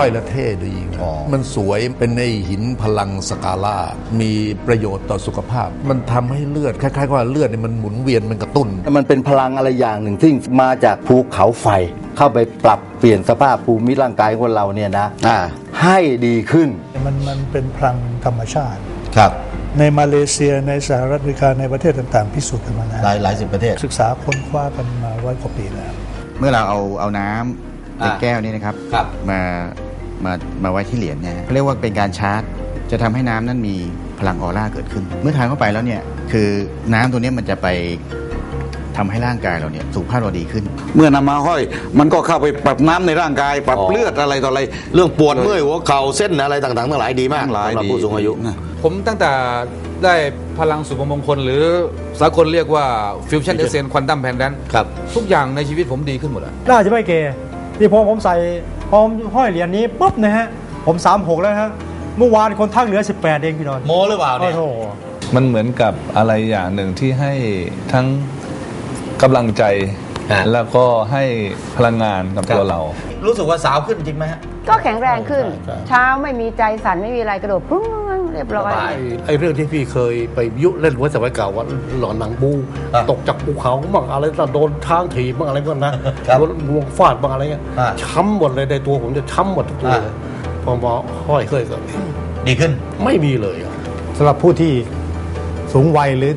ห้อยและเท่ดีไงอ๋อมันสวยเป็นในหินพลังสกาล่ามีประโยชน์ต่อสุขภาพ มันทำให้เลือดคล้ายๆว่าเลือดเนี่ยมันหมุนเวียนมันกระตุ้น มันเป็นพลังอะไรอย่างหนึ่งที่มาจากภูเขาไฟ เข้าไปปรับเปลี่ยนสภาพภูมิร่างกายของคนเราเนี่ยนะให้ดีขึ้น มันมันเป็นพลังธรรมชาติครับในมาเลเซียในสหรัฐอเมริกาในประเทศต่างๆ พิสูจน์กันมาแล้วหลายหลายสิบประเทศ ศึกษาค้นคว้ากันมาร้อยกว่าปีแล้ว เมื่อเราเอาเอาน้ำในอ่าแก้วนี้นะครับครับมา มามาไว้ที่เหรียญเนี่ยเรียกว่าเป็นการชาร์จ จะทำให้น้ำนั้นมีพลังออร่าเกิดขึ้น เมื่อทานเข้าไปแล้วเนี่ยคือน้ำตัวเนี้ยมันจะไปทำให้ร่างกายเราเนี่ยสุขภาพเราดีขึ้น เมื่อนำมาห้อย มันก็เข้าไปปรับน้ำในร่างกาย ปรับอ๋อเลือดอะไรต่ออะไร เรื่องปวดเมื่อยหัวเข่าเส้นอะไรต่างๆทั้งหลายดีมากทั้งหลายสำหรับดีผู้สูงอายุนะผมตั้งแต่ได้พลังสุภมงคล หรือสากลเรียกว่าฟิวชั่นเอเซนควอนตัมแพนแดนครับทุกอย่างในชีวิตผมดีขึ้นหมดเลยน่าจะไม่เก ที่พอผมใส่พอผมห้อยเหรียญนี้ปุ๊บนะฮะผมสามหกแล้วฮะเมื่อวานคนทักเหลือ 18 เองพี่นอนโมหรือเปล่าเนี่ยโอ้โหมันเหมือนกับอะไรอย่างหนึ่งที่ให้ทั้งกำลังใจฮะแล้วก็ให้พลังงานกับตัวเรา รู้สึกว่าสาวขึ้นจริงไหมฮะก็แข็งแรงขึ้นใช่ใช่เช้าไม่มีใจสั่นไม่มีอะไรกระโดดปึ้ง เรียบร้อยสบายไอ้เรื่องที่พี่เคยไปยุเล่นไว้สมัยเก่าว่าหลอนหนังบูอะตกจากภูเขาบ้างอะไรต่างโดนทางถีบบ้างอะไรบ้างนะครับโดนลวงฟาดบ้างอะไรเงี้ยอะช้ำหมดเลยในตัวผมจะช้ำหมดทุกตัวอะเลยพอมาห้อยเคยก็ดีขึ้นไม่มีเลยอะสำหรับผู้ที่สูงวัยหรือ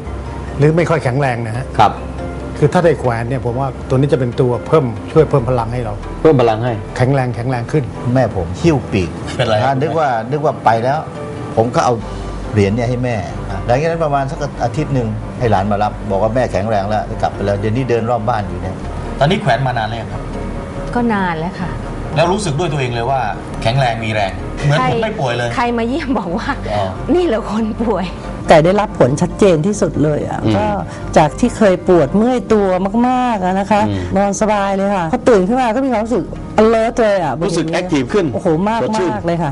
หรือไม่ค่อยแข็งแรงนะฮะครับ คือถ้าได้แขวนเนี่ยผมว่าตัวนี้จะเป็นตัวเพิ่มช่วยเพิ่มพลังให้เรา เพิ่มพลังให้ แข็งแรงแข็งแรงขึ้น แม่ผมหิ้วปีกเป็นไรถ้านึกว่านึกว่าไปแล้ว ผมก็เอาเหรียญเนี่ยให้แม่ หลังจากนั้นประมาณสักอาทิตย์หนึ่งให้หลานมารับ บอกว่าแม่แข็งแรงแล้วกลับไปแล้ว เดี๋ยวนี้เดินรอบบ้านอยู่เนี่ยตอนนี้แขวนมานานแล้วยังครับ ก็นานแล้วค่ะ แล้วรู้สึกด้วยตัวเองเลยว่า แข็งแรงมีแรง เหมือนใครผมไม่ป่วยเลย ใครมาเยี่ยมบอกว่า อ๋อ นี่แหละคนป่วย แต่ได้รับผลชัดเจนที่สุดเลยอะอืมก็จากที่เคยปวดเมื่อยตัวมากๆอะนะคะอืมนอนสบายเลยค่ะพอตื่นขึ้นมาก็มีความรู้สึก alert เลยอะรู้สึกบางที active ขึ้นโอ้โหมากสดชื่นมากเลยค่ะ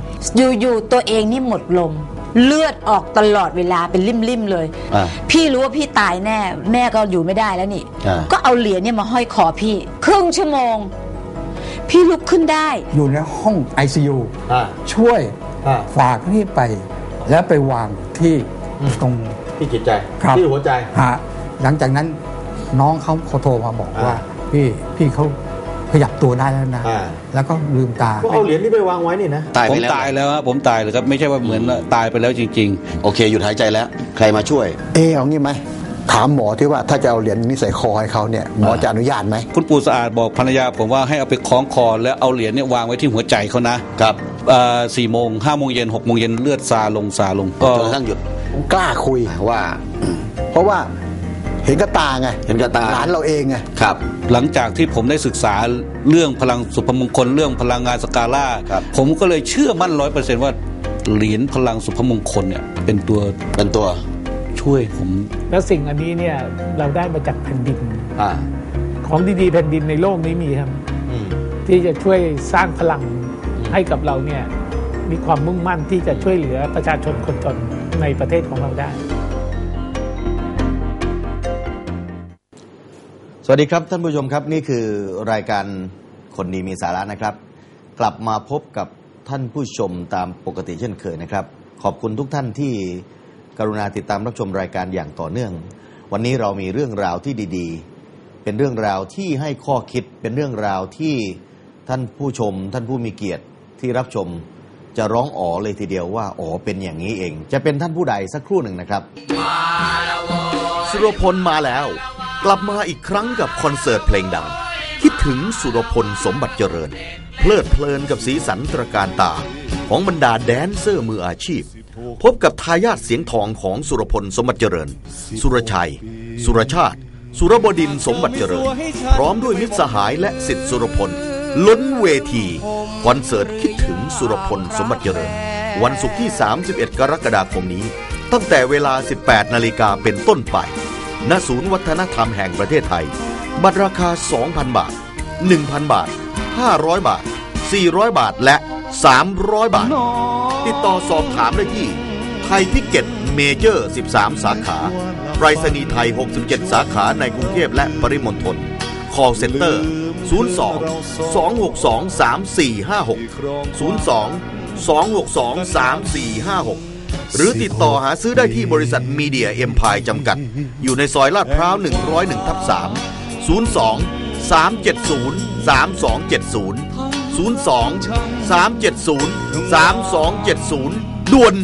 อยู่ๆตัวเองนี่หมดลมเลือดออกตลอดเวลาเป็นริ่มๆเลยอ่าพี่รู้ว่าพี่ตายแน่ แม่ก็อยู่ไม่ได้แล้วนี่อ่าก็เอาเหรียญเนี่ยมาห้อยคอพี่ ครึ่งชั่วโมง พี่ลุกขึ้นได้ อยู่ในห้อง ICU อ่าช่วยอ่าฝากนี่ไป แล้วไปวางที่ ตรงที่จิตใจครับที่หัวใจฮะหลังจากนั้นน้องเขาเขาโทรมาบอกว่าอ่าพี่พี่เขาขยับตัวได้แล้วนะอ่าแล้วก็ลืมตาก็เอาเหรียญที่ไปวางไว้นี่นะตายผไปมแล้วตายแล้วครับผมตายเลยครับไม่ใช่ว่าเหมือนว่าตายไปแล้วจริงโอเคหยุดหายใจแล้ว ใครมาช่วย เออเอางี้ไหมถามหมอที่ว่าถ้าจะเอาเหรียญนี้ใส่คอให้เขาเนี่ยหมอจะอนุญาตไหมๆคุณปู่สะอาดบอกภรรยาผมว่าให้เอาไปคล้องคอแล้วเอาเหรียญเนี่ยวางไว้ที่หัวใจเขานะครับสี่โมงห้าโมงเย็นหกโมงเย็นเลือดซาลงซาลงก็จนกระทั่งหยุด ผมกล้าคุย ว่า เพราะว่าเห็นกับตาไงเห็นกับตาหลานเราเองไงครับ หลังจากที่ผมได้ศึกษาเรื่องพลังสุภมงคลเรื่องพลังงานสกาล่าครับผมก็เลยเชื่อมั่นร้อยเปอร์เซนต์ว่าเหรียญพลังสุภมงคลเนี่ย เป็นตัวเป็นตัวช่วยผม แล้วสิ่งอันนี้เนี่ยเราได้มาจากแผ่นดินอ่าของดีๆแผ่นดินในโลกนี้มีครับอืมที่จะช่วยสร้างพลังให้กับเราเนี่ยมีความมุ่งมั่นที่จะช่วยเหลือประชาชนคนจน ในประเทศของเราได้ สวัสดีครับท่านผู้ชมครับนี่คือรายการคนดีมีสาระนะครับ กลับมาพบกับท่านผู้ชมตามปกติเช่นเคยนะครับ ขอบคุณทุกท่านที่กรุณาติดตามรับชมรายการอย่างต่อเนื่อง วันนี้เรามีเรื่องราวที่ดี ๆ เป็นเรื่องราวที่ให้ข้อคิดเป็นเรื่องราวที่ท่านผู้ชม ท่านผู้มีเกียรติที่รับชม จะร้องอ๋อเลยทีเดียวว่าอ๋อเป็นอย่างนี้เอง จะเป็นท่านผู้ใดสักครู่หนึ่งนะครับสุรพลมาแล้ว กลับมาอีกครั้งกับคอนเสิร์ตเพลงดัง คิดถึงสุรพลสมบัติเจริญ เพลิดเพลินกับสีสันตระการตา ของบรรดาแดนเซอร์มืออาชีพ พบกับทายาทเสียงทองของสุรพลสมบัติเจริญ สุรชัย สุรชาติ สุรบดินสมบัติเจริญ พร้อมด้วยมิตรสหายและสิทธิสุรพลล้นเวที คอนเสิร์ตคิด ถึงสุรพลสมบัติเจริญ วันศุกร์ที่ 31 กรกฎาคมนี้ ตั้งแต่เวลา 18 นาฬิกาเป็นต้นไป ณ ศูนย์วัฒนธรรมแห่งประเทศไทย บัตรราคา 2,000 บาท 1,000 บาท 500 บาท 400 บาทและ 300 บาท ติดต่อสอบถามได้ที่ไทยทิกเก็ตเมเจอร์ 13 สาขา ไปรษณีย์ไทย 67 สาขาในกรุงเทพและปริมณฑล call center 026 02 262 3456 02 262 3456 หรือติดต่อหาซื้อได้ที่บริษัทมีเดียเอ็มพายจำกัด อยู่ในซอยลาดพร้าว 101ทับ3 02 370 3270 02 370 3270 ด่วน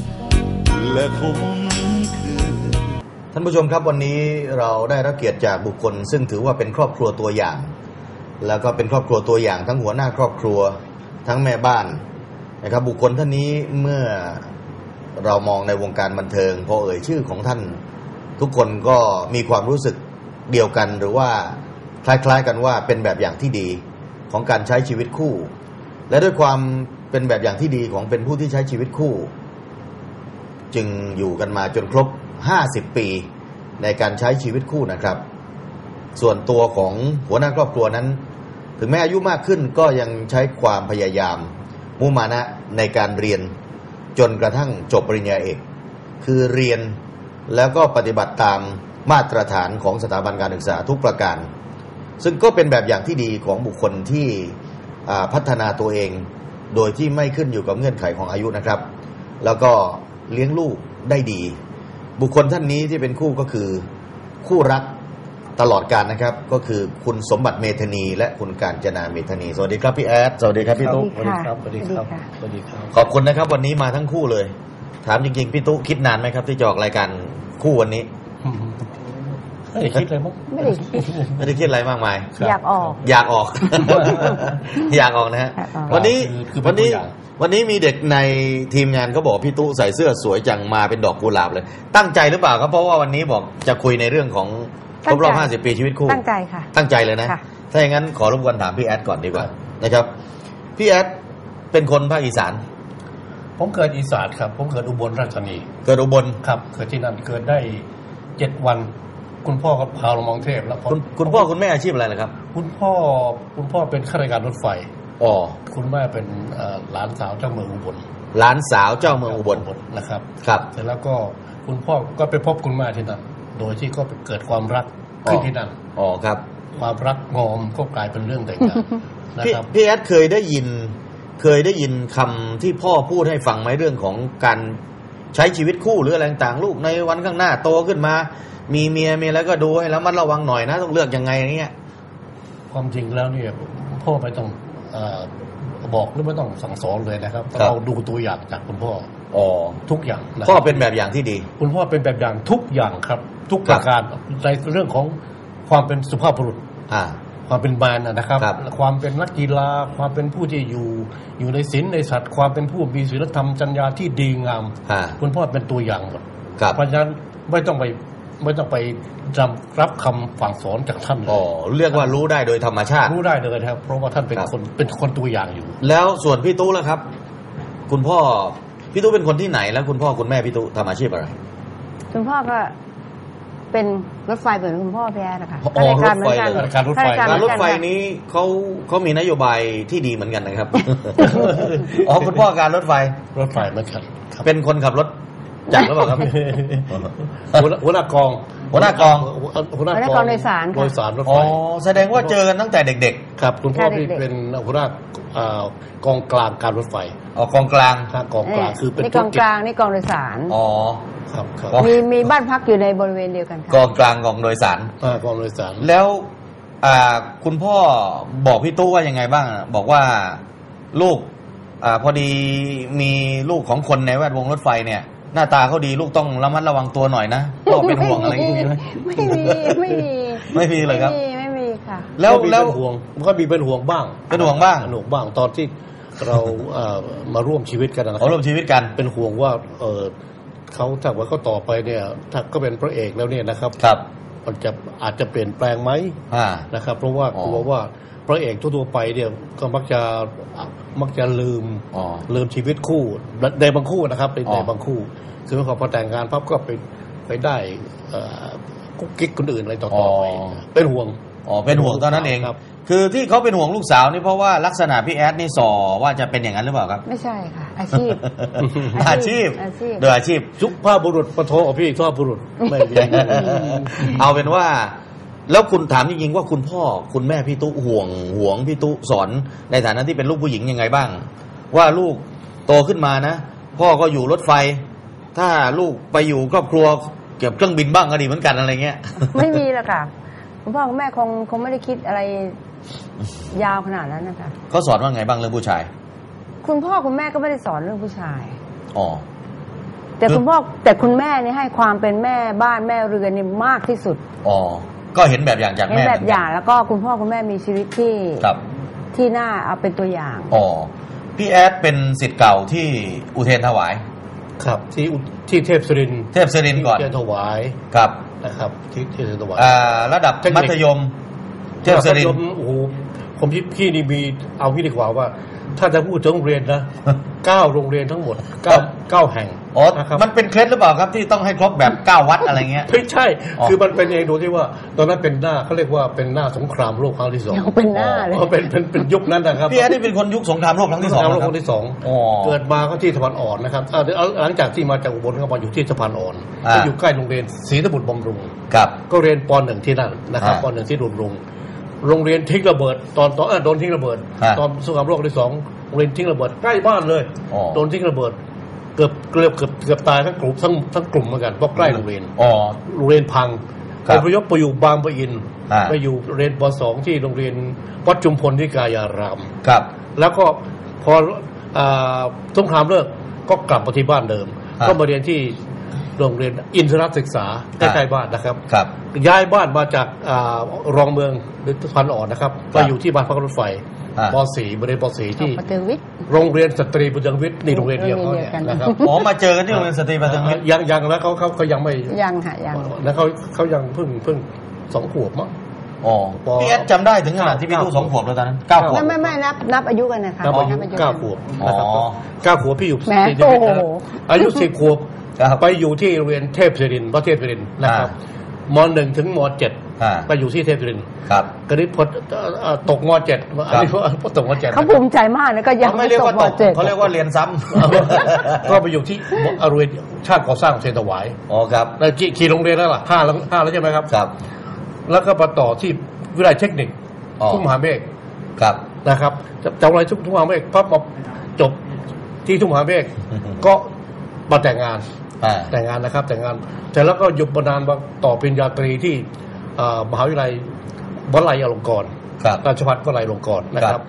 และคง ท่านผู้ชมครับวันนี้เราได้รับเกียรติจากบุคคล ซึ่งถือว่าเป็นครอบครัวตัวอย่าง แล้วก็เป็นครอบครัวตัวอย่าง ทั้งหัวหน้าครอบครัว ทั้งแม่บ้านนะครับ บุคคลท่านนี้เมื่อเรามองในวงการบันเทิงพอเอ่ยชื่อของท่าน ทุกคนก็มีความรู้สึกเดียวกัน หรือว่าคล้ายๆกันว่าเป็นแบบอย่างที่ดีของการใช้ชีวิตคู่ และด้วยความเป็นแบบอย่างที่ดีของเป็นผู้ที่ใช้ชีวิตคู่ จึงอยู่กันมาจนครบ 50 ปี ในการใช้ชีวิตคู่นะครับ ส่วนตัวของหัวหน้าครอบครัวนั้น ถึงแม้อายุมากขึ้นก็ยังใช้ความพยายาม มุมานะในการเรียนจนกระทั่งจบปริญญาเอก คือเรียนแล้วก็ปฏิบัติตามมาตรฐานของสถาบันการศึกษาทุกประการ ซึ่งก็เป็นแบบอย่างที่ดีของบุคคลที่พัฒนาตัวเอง โดยที่ไม่ขึ้นอยู่กับเงื่อนไขของอายุนะครับ แล้วก็เลี้ยงลูกได้ดี บุคคลท่านนี้ที่เป็นคู่ก็คือคู่รักตลอดการนะครับ ก็คือคุณสมบัติเมธานี และคุณการจนาเมธานี สวัสดีครับพี่แอดสวัสดีครับพี่ตุ๊กสวัสดีครับสวัสดีครับสวัสดีครับ ขอบคุณนะครับ วันนี้มาทั้งคู่เลย ถามจริงๆพี่ตุ๊กคิดนานไหมครับ ที่จะออกรายการคู่วันนี้ ไม่ได้คิดเลยมั้งไม่ได้คิดไม่ได้คิดอะไรมากมาย อยากออก อยากออก อยากออกนะฮะอยากออกวันนี้คือเป็วันนตัวนี้อย่างวันนี้มีเด็กในทีมงานเขาบอกพี่ตู้ใส่เสื้อสวยจังมาเป็นดอกกุหลาบเลย ตั้งใจหรือเปล่าครับเพราะว่าวันนี้บอกจะคุยในเรื่องของครบรอบตั้งใจ50 ปีชีวิตคู่ ตั้งใจค่ะ ตั้งใจเลยนะค่ะถ้าอย่างนั้นขอรบกวนถามพี่แอดก่อนดีกว่านะครับ พี่แอดเป็นคนภาคอีสาน ผมเกิดอีสานครับ ผมเกิดอุบลราชธานี เกิดอุบลครับ เกิดที่นั่น เกิดได้เจ็ดวัน คุณพ่อก็พาลงมองเทพแล้วผมคุณคุณพ่อคุณแม่อาชีพอะไรล่ะครับ คุณพ่อคุณพ่อเป็นข้าราชการรถไฟอ๋อคุณแม่เป็นเอ่อหลานสาวเจ้าเมืองอุบลหลานสาวเจ้าเมืองอุบลนะครับ ครับเสร็จแล้วก็คุณพ่อก็ไปพบคุณแม่ที่นั่นโดยที่ก็ไปเกิดความรักขึ้นที่นั่นอ๋อครับ ความรักงอมก็กลายเป็นเรื่องแต่งงานนะพี่ครับพี่แอดเคยได้ยิน เคยได้ยินคำที่พ่อพูดให้ฟังไหมเรื่องของการใช้ชีวิตคู่หรืออะไรต่างๆลูกในวันข้างหน้าโตขึ้นมา มีเมียมีอะไรก็ดูให้แล้วมันระวังหน่อยนะ ต้องเลือกยังไงอย่างเงี้ยความจริงแล้วเนี่ยพ่อไม่ต้องเออบอกหรือไม่ต้องสั่งสอนเลยนะครับครับเราดูตัวอย่างจากคุณพ่ออ๋อทุกอย่างะครับพ่อเป็นแบบอย่างที่ดี คุณพ่อเป็นแบบอย่างทุกอย่างครับ ทุกคปรับระการในเรื่องของความเป็นสุภาพบุรุษอ่าความเป็นแมนนะนะครับครับความเป็นนักกีฬา ความเป็นผู้ที่อยู่ อยู่ในศีลในสัตว์ ความเป็นผู้มีศีลธรรมจัญญาที่ดีงามอ่าคุณพ่อเป็นตัวอย่างหมดครับเพราะฉะนั้นไม่ต้องไป ไม่ต้องไปจำรับคำฝั่งสอนจากท่านเลยอ๋อเรียกว่ารู้ได้โดยธรรมชาติ รู้ได้เลยนะครับ เพราะว่าท่านเป็นครับคนเป็นคนตัวอย่างอยู่ แล้วส่วนพี่ตู้ล่ะครับ คุณพ่อพี่ตู้เป็นคนที่ไหนแล้วคุณพ่อคุณแม่พี่ตู้ทำอาชีพอะไร คุณพ่อก็เป็นรถไฟเหมือนคุณพ่อพี่แอดนะคะอ๋อข้าราชการรถไฟเหมือนกันข้าราชการรถไฟข้การเหรมือถกัไฟค่ะนี้เขาเขามีนโยบายที่ดีเหมือนกันนะครับ อ๋อคุณพ่อการรถไฟ รถไฟเหมือนกันครับเป็นคนขับรถ จักรหรือเปล่าครับหัวหน้าหัวหน้ากองหัวหน้ากองหัวหน้าหัวหน้ากกอองงโดยสารค่ะ โดยสารรถอ๋ไฟอแสดงว่าเจอกันตั้งแต่เด็ก ครับ คุณพ่อค่ะที่เด็กๆเป็นหัวหน้าอ่ากองกลางการรถไฟๆอ๋อกองกลางข้างกองกลางคือเป็นนี่ธุกรองกิจกลางนี่กองโดยสาร อ๋อ ครับครับอ๋อ มีมีบ้านพักอยู่ในบริเวณเดียวกันกค่ะองกลางกองโดยสาร อ่ากองโดยสาร แล้วอ่าคุณพ่อบอกพี่ตู้ว่ายังไงบ้างอะบอกว่าลูกอ่าพอดีมีลูกของคนในแวดวงรถไฟเนี่ย หน้าตาเขาดีลูกต้องระมัดระวังตัวหน่อยนะพ่อเป็นห่วงอะไรอย่างนี้ไหมไม่มีไม่มีไม่มีเลยครับ ไม่มีไม่มีค่ะ แล้วก็มีแล้วเป็นห่วงก็มีเป็นห่วงบ้างเป็นห่วงบ้างเป็นห่วงบ้างตอนที่เราเอ่อมาร่วมชีวิตกันนะคขอรับร่วมชีวิตกันเป็นห่วงว่าเออเขาถ้าว่าเขาต่อไปเนี่ยถ้าก็เป็นพระเอกแล้วเนี่ยนะครับครับมันจะอาจจะเปลี่ยนแปลงไหมอ่านะครับ เพราะว่าอ๋อกลัวว่า พระเอกทั่วๆไปเนี่ยก็มักจะมักจะลืมอ๋อลืมชีวิตคู่ในบางคู่นะครับในอ๋อในบางคู่คือพอพอแต่งงานปั๊บก็ไปไปได้เอ่อกุ๊กกิ๊กคนอื่นอะไรต่อๆไปเป็นห่วงอ๋อเป็นห่วงเท่านั้นเองครับคือที่เขาเป็นห่วงลูกสาวนี่เพราะว่าลักษณะพี่แอดนี่ส่อว่าจะเป็นอย่างนั้นหรือเปล่าครับ ไม่ใช่ค่ะ อาชีพ อาชีพอาชีพโดยอาชีพสุภาพบุรุษปะโทพี่สุภาพบุรุษไม่มีเอาเป็นว่า แล้วคุณถามจริงๆว่าคุณพ่อคุณแม่พี่ตุ๊ห่วงห่วงพี่ตุ๊สอนในฐานะที่เป็นลูกผู้หญิงยังไงบ้าง ว่าลูกโตขึ้นมานะ พ่อก็อยู่รถไฟ ถ้าลูกไปอยู่ครอบครัวเกี่ยวกับเครื่องบินบ้างก็ดีเหมือนกันอะไรเงี้ย ไม่มีหรอกค่ะคุณพ่อคุณแม่คงคงไม่ได้คิดอะไรยาวขนาดนั้นนะคะเขาสอนว่าไงบ้างเรื่องผู้ชาย คุณพ่อคุณแม่ก็ไม่ได้สอนเรื่องผู้ชายอ๋อแต่คุณพ่อแต่คุณแม่นี่ให้ความเป็นแม่บ้านแม่เรือนนี่มากที่สุดอ๋อ ก็เห็นแบบอย่างจากเห็นแม่แบบอย่างแล้วก็คุณพ่อคุณแม่มีชีวิตที่ครับ ที่น่าเอาเป็นตัวอย่างอ๋อพี่แอดเป็นสิทธิ์เก่าที่อุเทรนถวาย ครับที่อุที่เทพสุรินทร์เทพศิรินทร์ก่อนที่เทพถวายครับนะครับ ที่ที่เทพถวายอ่าระดับมัธยม เทพศิรินทร์มัธยมโอ้โหผมพี่พี่นี่มีเอางี้ดีกว่าว่า ถ้าจะพูดถึงโรงเรียนนะเก้าโรงเรียนทั้งหมดเก้าเก้าแห่งอ๋อนะครับมันเป็นเคล็ดหรือเปล่าครับที่ต้องให้ครบแบบเก้าวัดอะไรเงี้ยไม่ใช่อ๋อคือมันเป็นเองโดยที่ว่า ตอนนั้นเป็นหน้าเขาเรียกว่าเป็นหน้าสงครามโลกครั้งที่สองยังเป็นหน้าเลยอ๋อเป็นเป็นเป็นยุคนั้นนะครับพี่แอดนี่เป็นคนยุคสงครามโลกครั้งที่สองสงครามโลกนะคครับรั้งที่สองอ๋อเกิดมาก็ที่สะพานอ่อนนะครับอ่าเดี๋ยวหลังจากที่มาจากอุบลก็มาอยู่ที่สะพานอ่อนอ่าก็อยู่ใกล้โรงเรียนศรีตบุตรบำรุงครับก็เรียนปหนึ่งที่นั่นนะครับอ่าปหนึ่งที่รุนรุง โรงเรียนทิ้งระเบิด ตอนตอนเออโดนทิ้งระเบิดอ่าตอนสงครามโลกครั้งที่สองโรงเรียนทิ้งระเบิดใกล้บ้านเลยอ๋อ โดนทิ้งระเบิด เกือบเกือบเกือบเกือบตายทั้งกลุ่มทั้งทั้งกลุ่มเหมือนกันเพราะใกล้โรงเรียน อ๋อ โรงเรียนพังครับอพยพไปอยู่บางปะอิน อ่า ไปอยู่เรียนปสองที่โรงเรียนวัดจุมพลที่กายาราม ครับ แล้วก็พออาสงครามเลิกก็กลับมาที่บ้านเดิม อ่า ก็มาเรียนที่ โรงเรียนอินทรศึกษาใกอ่าล้ๆบ้านนะครับ ครับ ย้ายบ้านมาจากอารองเมืองหรือพันอ่อนนะครับครัมาบอยู่ที่บ้านพักรถไฟอ่าป .4 บริเวณป .4 ที่ปฏิวิทย์โรงเรียนสตรีบุญยังวิทย์นี่โรงเรียนเดียวเขาเนี่ยโรงเรียนเดียวกันนะครับอ๋อมาเจอกันที่โรงเรียนสตรีปทุมวิทย์ยังยังแล้วเขาเขาเขายังไม่ยังค่ะยังแล้วเขาเขายังเพิ่งเพิ่งสองขวบมั้งอ๋อปพี่แอดจำได้ถึงขนาดที่พี่ลูกสองขวบแล้วตอนนั้นเก้าขวบไม่ไม่ไม่นับนับอายุกันนะคะครับอายุนับเก้ากันขวบอ๋อนะครับเก้าขวบพี่อยู่แหมที่ที่โอ้โหอายุสิบขวบ ครับไปอยู่ที่โรงเรียนเทพศิรินทร์พระเทพศิรินทร์นะครับมหนึ่งถึงมเจ็ดอ่าไปอยู่ที่เทพศิรินทร์ครับก็นี้พอเอ่อตกมเจ็ดอันนี้พอตกมเจ็ดเขาภูมิใจมากแล้วก็ยังเขาไม่เรียกว่าตกจบมเขาเรียกว่าเรียนซ้ำก็ไปอยู่ที่โรงเรียนชาติก่อสร้างเชนถวายอ๋อครับแล้วกี่กี่โรงเรียนแล้วล่ะห้าแล้วห้าแล้วใช่ไหมครับครับ แล้วก็มาต่อที่วิทยาลัยเทคนิคอ๋อทุ่งมหาเมฆครับนะครับจากอะไรทุ่งมหาเมฆพับมาจบที่ทุ่งมหาเมฆก็มาแต่งงานอ่า แต่งงานนะครับ แต่งงานแต่แล้วก็หยุดมานานมาต่อปริญญาตรีที่เอ่อมหาวิทยาลัยวลัยอลงกรณ์ครับราชภัฏวลัยอลงกรณ์นะคครัรับบ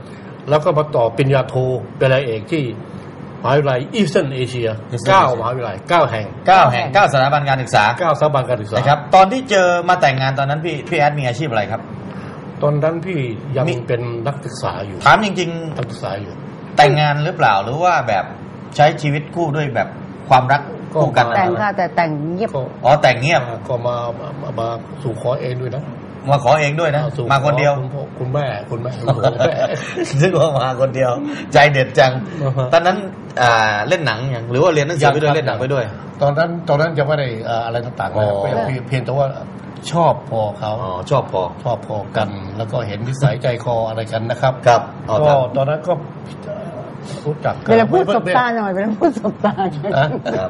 แล้วก็มาต่อปริญญาโทเป็นรายเอกที่มหาวิทยาลัยอีสเทิร์นเอเชีย Eastern เก้า Asia มหาวิทยาลัยเก้าแห่งเก้าแห่งเก้าสถาบันการศึกษาเก้าสถาบันการศึกษานะครับตอนที่เจอมาแต่งงานตอนนั้นพี่พี่แอดมีอาชีพอะไรครับ ตอนนั้นพี่ยังมีเป็นนักศึกษาอยู่ ถามจริงนักศึกษาอยู่ๆแต่งงานหรือเปล่าหรือว่าแบบใช้ชีวิตคู่ด้วยแบบความรัก คู่กันแต่งค่ะแต่แต่งเงียบ ก็อ๋อแต่งเงียบ ก็มามามามาสู่ขอเองด้วยนะมาขอเองด้วยนะ สู่มาคนเดียวขอคุณพ่อคุณแม่คุณแม่คุณพ่อคุณแม่ นึกว่ามาคนเดียว ใจเด็ดจังตอนนั้นอ่าเล่นหนังยังหรือว่าเรียนหนังสือไปด้วยเล่นหนังไปด้วย ตอนนั้นตอนนั้นยังไม่ได้เอ่ออะไรต่างๆนะครับอ๋อ ก็ยังเพียงเพียงแต่ว่าชอบพอเขาอ๋อชอบพอชอบพอกัน แล้วก็เห็นนิสัยใจคออะไรกันนะครับ ครับอ๋อคก็รับตอนนั้นก็ รู้จักกันเวลาพูดไม่สบไม่ตาหน่อยเวลาพูดสบตาหน่อยนะ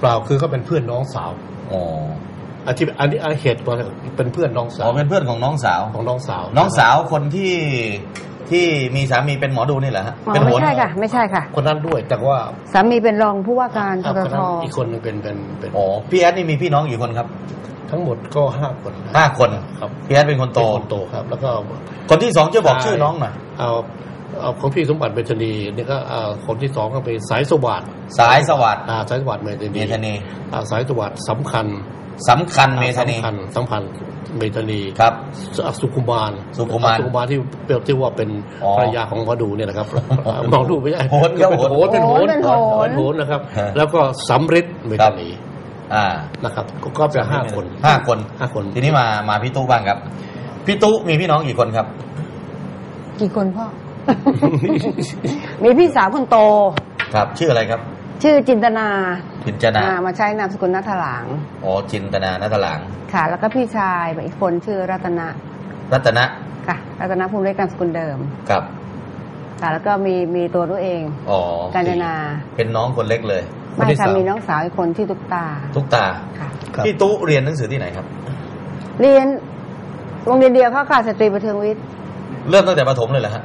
เปล่าคือเขาเป็นเพื่อนน้องสาวอ๋ออันที่อันนี้อันเหตุมาจากเป็นเพื่อนน้องสาอ๋อวเป็นเพื่อนของน้องสาวของน้องสาว น้องสาวคนที่ที่มีสามีเป็นหมอดูนี่เหรอฮะอ๋อเป็นไม่โหนใช่ค่ะไม่ใช่ค่ะ คนนั้นด้วยแต่ว่าสามีเป็นรองผู้ว่าการทอะทคนทนั้นอีกคนหนึงเป็นเป็นเป็นอ๋อพี่แอดนี่มีพี่น้องกี่คนครับ ทั้งหมดก็ห้าคนห้าคนครับพี่แอดเป็นคนโตเป็นคนโตครับ แล้วก็คนที่สองจะบอกชื่อน้องหน่อยเอา เอาของพี่สมบัติเมธานีนี่ก็อ่าคนที่สองก็เป็นสายสวัสดิ์สายสวัสดิ์อ่าสายสวัสดิ์เมธานีเมธานีอ่าสายสวัสดิ์สำคัญสำคัญเมธานีสำคัญสำคัญเมธานีครับอ่าสุขุมารสุขุมารสุขุมารที่เปรียบที่ว่าเป็นอ๋อภรรยาของหมอดูเนี่ยนะครับมองดูไม่ใช่โหนครับเป็นโหนเป็นโหนเป็นโหนเป็นโหนนะครับฮะแล้วก็สำริดเมธานีอ่านะครับ ก็ก็เป็นห้าคนห้าคนห้าคน ทีนี้มามาพี่ตู้บ้างครับ พี่ตู้มีพี่น้องกี่คนครับ กี่คนพ่อ มีพี่สาวคนโต ครับ ชื่ออะไรครับ ชื่อจินตนาจินจนาอ่ามาใช้นามสกุลนัทหลางอ๋อจินตนานัทหลัง ค่ะ แล้วก็พี่ชายอีกคนชื่อรัตนะรัตนะค่ะ รัตนภูมิเล็กนามสกุลเดิมครับค่ะแล้วก็มีมีตัวตัวเอง อ๋อกาญจนา เป็นน้องคนเล็กเลยไม่ค่ะมีน้องสาวอีกคนที่ตุกตาทุกตาค่ะพี่ตู้เรียนหนังสือที่ไหนครับ เรียนโรงเรียนเดียวเขาค่ะสตรีประเทืองวิทย์เริ่มตั้งแต่ประถมเลยเหรอฮะ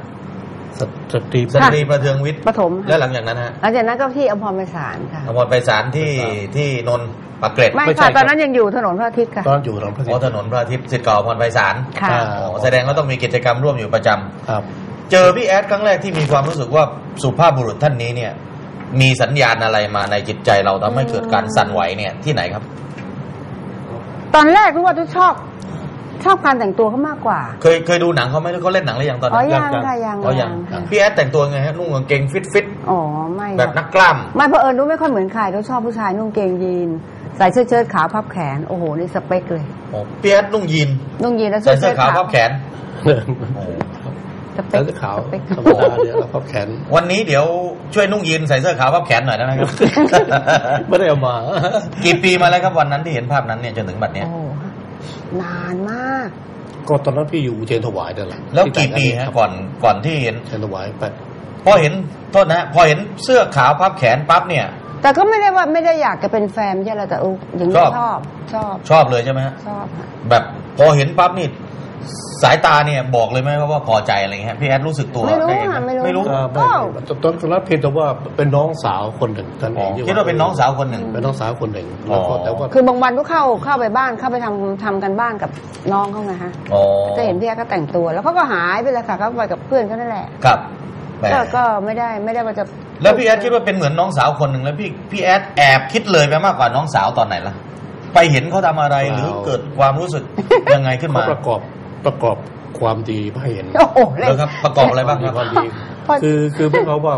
สตรีสตรีประเทืองวิทย์ประถมแล้วหลังจากนั้นฮะหลังจากนั้นก็ที่อมรไพศาลค่ะอมรไปศาลที่ที่นนท์ปากเกร็ดไม่ค่ะตอนนั้นยังอยู่ถนนพระอาทิตย์ค่ะตอนอยู่ถนนพระอ๋อถนนพระอาทิตย์สิทธิ์เก่าอมรไปศาลค่ะอ๋อแสดงว่าต้องมีกิจกรรมร่วมอยู่ประจำครับ เจอพี่แอดครั้งแรกที่มีความรู้สึกว่าสุภาพบุรุษท่านนี้เนี่ย มีสัญญาณอะไรมาในจิตใจเราทำให้เกิดการสั่นไหวเนี่ยที่ไหนครับ ตอนแรกรู้ว่าทุกชอบ ชอบการแต่งตัวเขามากกว่า เคยเคยดูหนังเขาไหมหรือเขาเล่นหนังหรือยังตอนอ๋อนั้นยังค่ะยังอ๋อยังยังพี่แอดแต่งตัวไงฮะนุ่งกางเกงฟิตฟิตอ๋อไม่ๆแบบนักกล้ามไม่เพราะเอิญรู้ไม่ค่อยเหมือนใครรู้ชอบผู้ชายนุ่งเกงยีน ใส่เสื้อเชิ้ตขาวพับแขน โอ้โหนี่สเปคเลยอ๋อพี่แอดนุ่งยีนนุ่งยีนแล้วใส่เสื้อขาวพับแขนสเปคเสื้อขาวสเปคธรรมดาเนี่ยแล้วพับแขน วันนี้เดี๋ยวช่วยนุ่งยีนใส่เสื้อขาวพับแขนหน่อยได้ไหมครับไม่ได้เอามา กี่ปีมาแล้วครับวันนั้นที่เห็นภาพนั้นเนี่ยจนถึงบัดเนี้ยโอ้นานมาก ก็ตอนนั้นพี่อยู่อุเทรนถวายนั่นแหละแล้วกี่ปีฮะก่อนก่อนที่เห็นอุเทรนถวายไปพอเห็นโทษนะฮะพอเห็นเสื้อขาวพับแขนปั๊บเนี่ย แต่ก็ไม่ได้ว่าไม่ได้อยากจะเป็นแฟนไม่ใช่อะไรแต่เอออย่างนี้ชอบชอบชอบ ชอบเลยใช่ไหมฮะชอบค่ะแบบพอเห็นปั๊บนี่ สายตาเนี่ยบอกเลยไหมว่าพอใจอะไรเงี้ยพี่แอดรู้สึกตัวไม่รู้ด้เองหค่ะไม่รู้ ไม่รู้อ่าไม่ตอนนั้นเพียงแต่ว่าเป็นน้องสาวคนหนึ่งท่านเองคิดว่าเป็นน้องสาวคนหนึ่ง เป็นน้องสาวคนหนึ่งแล้วก็แต่ว่าคือบางวันก็เข้าเข้าไปบ้านเข้าไปทำทำกันบ้านกับน้องเขาไงฮะอ๋อจะเห็นพี่แอ๊ก็แต่งตัว แล้วเขาก็หายไปเลยค่ะเขาไปกับเพื่อนเขานั่นแหละครับแหมก็ก็ไม่ได้ไม่ได้ว่าจะแล้วพี่แอดคิดว่าเป็นเหมือนน้องสาวคนหนึ่งแล้วพี่พี่แอดแอบคิดเลยไปมากกว่าน้องสาวตอนไหนล่ะ ไปเห็นเขาทำอะไรหรือเกิดความรู้สึกยังไงขึ้นมาเขาประกอบ ประกอบความดีมาให้เห็นโอ้โหเลยแล้วครับประกอบอะไรบ้างครับ ความดี คือคือพวกเขาว่า